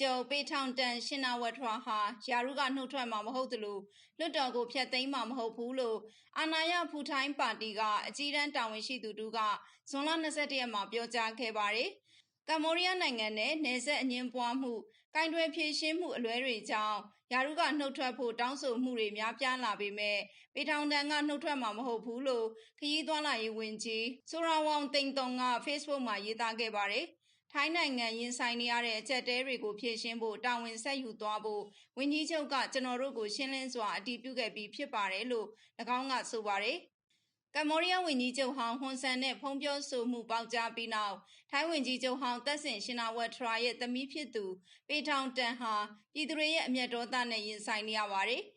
ကြီးချုပ်ပေထောင်တန်ရှင်နာဝထရာဟာယာရုကနှုတ်ထွက်မှာမဟုတ်သလိုလွတ်တော်ကိုဖျက်သိမ်းမှာမဟုတ်ဘူးလို့အာဏာရဖူထိုင်းပါတီကအကြီးတန်းတာဝန်ရှိသူတို့ကဇွန်လ22ရက်မှာပြောကြားခဲ့ပါတယ်။ကမ္ဘောဒီးယားနိုင်ငံနဲ့နယ်စပ်အငင်းပွားမှုကင်တွယ်ဖြည့်ရှင်းမှုအလွဲတွေကြောင့်ယာရုကနှုတ်ထွက်ဖို့တောင်းဆိုမှုတွေများပြားလာပေမဲ့ပေထောင်တန်ကနှုတ်ထွက်မှာမဟုတ်ဘူးလို့ခရီးသွားလာရေးဝန်ကြီးဆိုရာဝေါင်တိန်တုံက Facebook မှာရေးသားခဲ့ပါတယ်။ ထိုင်းနိုင်ငံရင်ဆိုင်နေရတဲ့အချက်တဲတွေကိုဖြည့်ရှင်းဖို့တာဝန်ဆက်ယူသွားဖို့ဝန်ကြီးချုပ်ကကျွန်တော်တို့ကိုရှင်းလင်းစွာအတည်ပြုခဲ့ပြီးဖြစ်ပါတယ်လို့၎င်းကဆိုပါတယ်။ကမ္ဘောဒီးယားဝန်ကြီးချုပ်ဟောင်းဟွန်ဆန်နဲ့ဖုံးပြောဆိုမှုပေါက်ကြားပြီးနောက်ထိုင်းဝန်ကြီးချုပ်ဟောင်းသက်ဆင်ရှင်နာဝတ်ထရာရဲ့သမီးဖြစ်သူပေထောင်တန်ဟာပြည်သူတွေရဲ့အမျက်ဒေါသနဲ့ရင်ဆိုင်နေရပါတယ်။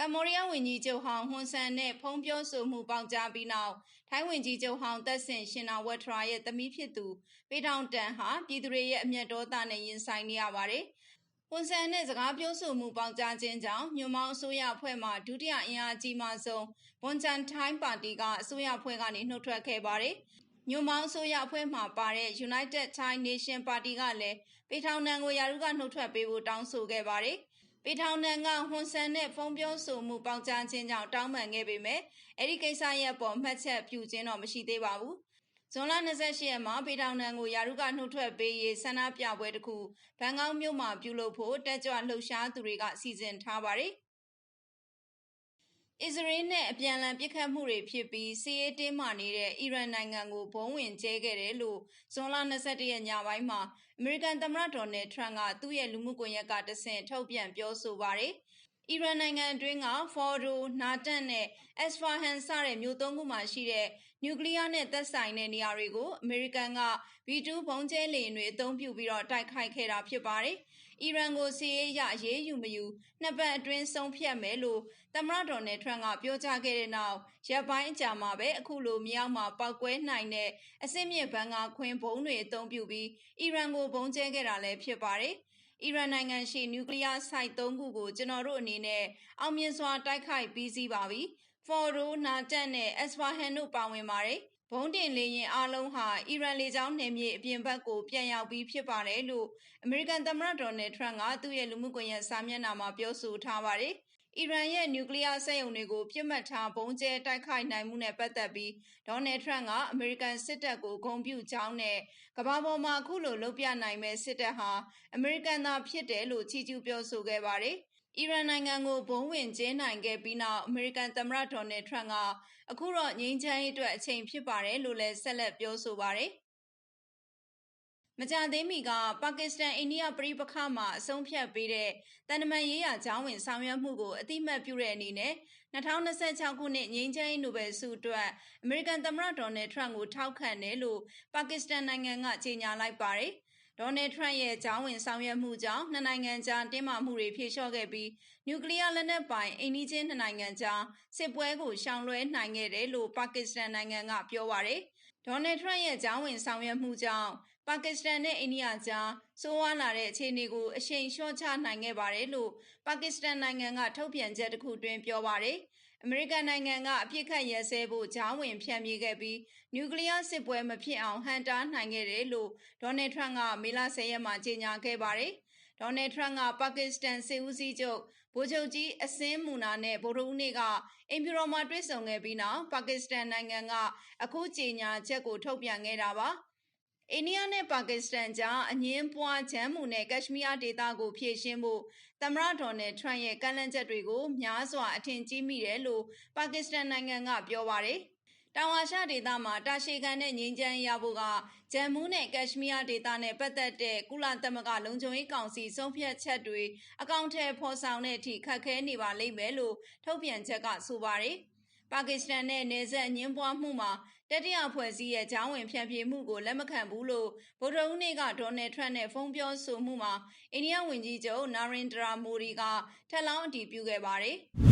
ကမ္ဘောဒီးယားဝန်ကြီးချုပ်ဟောင်းဟွန်ဆန်နဲ့ဖုံးပြောဆိုမှုပေါက်ကြားပြီးနောက်ထိုင်းဝန်ကြီးချုပ်ဟောင်းသက်ဆင်ရှင်နာဝတ်ထရာရဲ့သမီးဖြစ်သူပေထောင်တန်ဟာပြည်သူတွေရဲ့အမျက်ဒေါသနဲ့ရင်ဆိုင်နေရပါတယ်။ဝန်ဆန်နဲ့စကားပြောဆိုမှုပေါင်းကြားခြင်းကြောင့်ညွန်မောင်းအစိုးရအဖွဲ့မှဒုတိယအင်အားကြီးမားဆုံးဝန်ချန်ထိုင်းပါတီကအစိုးရအဖွဲ့ကနေနှုတ်ထွက်ခဲ့ပါတယ်။ညွန်မောင်းအစိုးရအဖွဲ့မှပါတဲ့ United Thai Nation Party ကလည်းပေထောင်နံကိုယာရုကနှုတ်ထွက်ပေးဖို့တောင်းဆိုခဲ့ပါတယ်။ ပေထောင်နံကဟွန်ဆန်နဲ့ဖုံးပြောဆိုမှုပေါင်းကြားခြင်းကြောင့်တောင်းပန်ခဲ့ပေမဲ့အဲ့ဒီကိစ္စရဲ့ပေါ်မှတ်ချက်ပြုခြင်းတော့မရှိသေးပါဘူး။ဇွန်လ28ရက်မှာပေထောင်နံကိုယာရုကနှုတ်ထွက်ပေးရေးဆန္ဒပြပွဲတစ်ခုဘန်ကောက်မြို့မှာပြုလုပ်ဖို့တက်ကြွလှုပ်ရှားသူတွေကစီစဉ်ထားပါတယ်။ အစ္စရေးနဲ့ အပြန်အလှန် ပစ်ခတ်မှုတွေဖြစ်ပြီးစီးရေးတင်းမာနေတဲ့ အီရန်နိုင်ငံကိုဘုံဝင်ကျဲခဲ့တယ်လို့ ဇွန်လ22ရက် ညပိုင်းမှာ အမေရိကန်သမ္မတဒေါ်နယ်ထရန့်ကသူ့ရဲ့ လူမှုကွန်ရက်ကတဆင့် ထုတ်ပြန် ပြောဆိုပါတယ်။ အီရန်နိုင်ငံအတွင်းကဖော်ဒိုနာတန်နဲ့အက်စဖာဟန်စတဲ့ မြို့သုံးခုမှာရှိတဲ့ နျူကလ িয়ার နဲ့ သက်ဆိုင်တဲ့ နေရာတွေကို အမေရိကန်က B2 ဘုံကျဲလေယာဉ်တွေ အသုံးပြုပြီးတော့တိုက်ခိုက်ခဲ့တာ ဖြစ်ပါတယ်။အီရန်ကိုစီးရေးရရေးယူမယူ နှစ်ပတ်အတွင်း ဆုံးဖြတ်မယ်လို့ သမ္မတဒေါ်နယ်ထရန့်ကပြောကြားခဲ့တဲ့နောက်ရပ်ပိုင်းအကြာမှာပဲ အခုလို မြောက်မှာ ပောက်ကွဲနိုင်တဲ့အစစ်မြစ်ဘန်ကာခွင်းဘုံတွေ အသုံးပြုပြီး အီရန်ကိုဘုံကျဲခဲ့တာလည်း ဖြစ်ပါတယ်။ အီရန်နိုင်ငံရှိနျူကလ িয়ার ဆိုက်၃ခုကိုကျွန်တော်တို့အနေနဲ့အောင်မြင်စွာတိုက်ခိုက်ပြီးစီးပါပြီ။ဖော်ရိုနာတက်နဲ့အက်စဖာဟန်တို့ပါဝင်ပါတယ်။ဘုံတင်လေရင်အားလုံးဟာအီရန်လေကြောင်းနယ်မြေအပြင်ဘက်ကိုပြန်ရောက်ပြီးဖြစ်ပါတယ်လို့အမေရိကန်သမ္မတဒေါ်နယ်ထရန့်ကသူ့ရဲ့လူမှုကွန်ရက်စာမျက်နှာမှာပြောဆိုထားပါတယ်။ အီရန်ရဲ့ နျူကလ িয়ার စက်ရုံတွေကိုပြစ်မှတ်ထားဘုံကျဲတိုက်ခိုက်နိုင်မှုနဲ့ ပတ်သက်ပြီးဒေါ်နယ်ထရန့်ကအမေရိကန်စစ်တပ်ကို ဂုဏ်ပြုကြောင်းနဲ့ ကမ္ဘာပေါ်မှာ အခုလို လုပ်ပြနိုင်မဲ့စစ်တပ်ဟာ အမေရိကန်သားဖြစ်တယ်လို့ ချီးကျူးပြောဆိုခဲ့ပါတယ်။အီရန်နိုင်ငံကိုဘုံဝင်ကျင်းနိုင်ခဲ့ပြီးနောက် အမေရိကန်သမ္မတဒေါ်နယ်ထရန့်ကအခုတော့ ငြိမ်းချမ်းရေးအတွက် အချိန်ဖြစ်ပါတယ်လို့လည်း ဆက်လက်ပြောဆိုပါတယ်။ မကြသေးမီကပါကစ္စတန်အိန္ဒိယပြည်ပခါမှာအဆုံးဖြတ်ပေးတဲ့တန်တမန်ရေးရာကျောင်းဝင်ဆောင်ရွက်မှုကိုအတိမတ်ပြုတဲ့အနေနဲ့2026ခုနှစ်ငြိမ်းချမ်းရေးနိုဘယ်ဆုအတွက်အမေရိကန်သမ္မတဒေါ်နယ်ထရန့်ကိုထောက်ခံတယ်လို့ပါကစ္စတန်နိုင်ငံကကြေညာလိုက်ပါတယ်။ဒေါ်နယ်ထရန့်ရဲ့ကျောင်းဝင်ဆောင်ရွက်မှုကြောင့်နှစ်နိုင်ငံကြားတင်းမာမှုတွေဖြေလျှော့ခဲ့ပြီးနျူကလ িয়ার လက်နက်ပိုင်အိန္ဒိချင်းနှစ်နိုင်ငံကြားစစ်ပွဲကိုရှောင်လွှဲနိုင်ခဲ့တယ်လို့ပါကစ္စတန်နိုင်ငံကပြောပါတယ်။ဒေါ်နယ်ထရန့်ရဲ့ကျောင်းဝင်ဆောင်ရွက်မှုကြောင့် ပါကစ္စတန်နဲ့အိန္ဒိယကြားဆိုးဝါးလာတဲ့အခြေအနေကိုအရှိန်လျှော့ချနိုင်ခဲ့ပါတယ်လို့ပါကစ္စတန်နိုင်ငံကထုတ်ပြန်ချက်တစ်ခုတွင်ပြောပါတယ်။အမေရိကန်နိုင်ငံကအပြစ်ခတ်ရဲစဲဖို့ဂျောင်းဝင်ဖြန့်ပြေးခဲ့ပြီးနျူကလ িয়ার စစ်ပွဲမဖြစ်အောင်ဟန်တားနိုင်ခဲ့တယ်လို့ဒေါ်နယ်ထရန့်ကမေလ10ရက်မှာကြေညာခဲ့ပါတယ်။ဒေါ်နယ်ထရန့်ကပါကစ္စတန်စစ်ဦးစီးချုပ်ဗိုလ်ချုပ်ကြီးအစင်းမူနာနဲ့ဗိုလ်ချုပ်ဦးနေကအင်ဖြူတော်မှာတွေ့ဆုံခဲ့ပြီးနောက်ပါကစ္စတန်နိုင်ငံကအခုကြေညာချက်ကိုထုတ်ပြန်ခဲ့တာပါ။ အိန္ဒိယနဲ့ပါကစ္စတန်ကြားအငင်းပွားချမ်းမှုနဲ့ကက်ရှမီးယားဒေသကိုဖြည့်ရှင်းဖို့သမ္မတဒေါ်နယ်ထရန့်ရဲ့ကန့်လန့်ချက်တွေကိုများစွာအထင်ကြီးမိတယ်လို့ပါကစ္စတန်နိုင်ငံကပြောပါတယ်။တောင်အာရှဒေသမှာတာရှည်ခံတဲ့ငြိမ်းချမ်းရဖို့ကဂျမ်မူးနဲ့ကက်ရှမီးယားဒေသနဲ့ပတ်သက်တဲ့ကုလသမဂ္ဂလုံခြုံရေးကောင်စီဆုံးဖြတ်ချက်တွေအကောင့်ထဲဖော်ဆောင်တဲ့အထိခက်ခဲနေပါလိမ့်မယ်လို့ထုတ်ပြန်ချက်ကဆိုပါတယ်။ ပါကစ္စတန်နဲ့နယ်စပ်အငင်းပွားမှုမှာတတိယဖွဲ့စည်းရဲ့ဂျောင်းဝင်ဖြန့်ဖြေမှုကိုလက်မခံဘူးလို့ဗိုလ်ချုပ်ဦးနေကဒေါ်နယ်ထရန့်နဲ့ဖုန်းပြောဆိုမှုမှာအိန္ဒိယဝန်ကြီးချုပ်နာရင်ဒရာမိုဒီကထက်လောင်းအတည်ပြုခဲ့ပါတယ်။